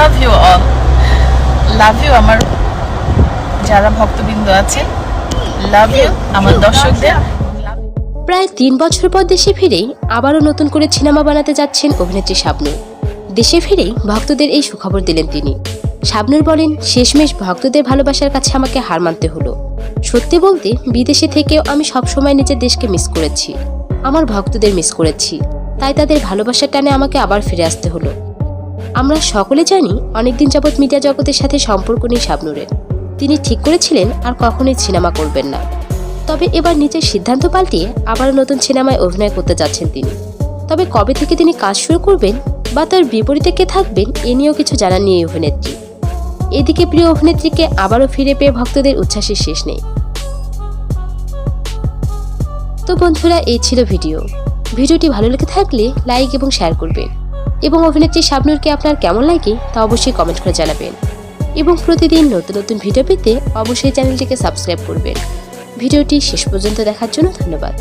Love you all love you আমার যারা ভক্তবৃন্দ আছে লাভ ইউ আমার দর্শকদের। প্রায় তিন বছর পর দেশে ফিরেই আবারও নতুন করে সিনেমা বানাতে যাচ্ছেন অভিনেত্রী শাবনূর। দেশে ফিরেই ভক্তদের এই সুখবর দিলেন তিনি। শাবনূর বলেন, শেষমেশ ভক্তদের ভালোবাসার কাছে আমাকে হার মানতে হলো। সত্যি বলতে, বিদেশে থেকেও আমি সবসময় নিজের দেশকে মিস করেছি। আমার ভক্তদের মিস করেছি। তাই তাদের ভালোবাসার টানে আমাকে আবার ফিরে আসতে হলো। আমরা সকলে জানি অনেকদিন যাবৎ মিডিয়া জগতের সাথে সম্পর্ক নেই শাবনূরের। তিনি ঠিক করেছিলেন আর কখনোই সিনেমা করবেন না। তবে এবার নিজের সিদ্ধান্ত পাল্টিয়ে আবারও নতুন সিনেমায় অভিনয় করতে যাচ্ছেন তিনি। তবে কবে থেকে তিনি কাজ শুরু করবেন বা তার বিপরীতে কে থাকবেন, এ নিয়েও কিছু জানাননি এই অভিনেত্রী। এদিকে প্রিয় অভিনেত্রীকে আবারও ফিরে পেয়ে ভক্তদের উচ্ছ্বাসের শেষ নেই। তো বন্ধুরা, এই ছিল ভিডিও। ভিডিওটি ভালো লেগে থাকলে লাইক এবং শেয়ার করবেন। এবং অভিনেত্রী শাবনুরকে আপনার কেমন লাগে তা অবশ্যই কমেন্ট করে জানাবেন। এবং প্রতিদিন নতুন নতুন ভিডিও পেতে অবশ্যই চ্যানেলটিকে সাবস্ক্রাইব করবেন। ভিডিওটি শেষ পর্যন্ত দেখার জন্য ধন্যবাদ।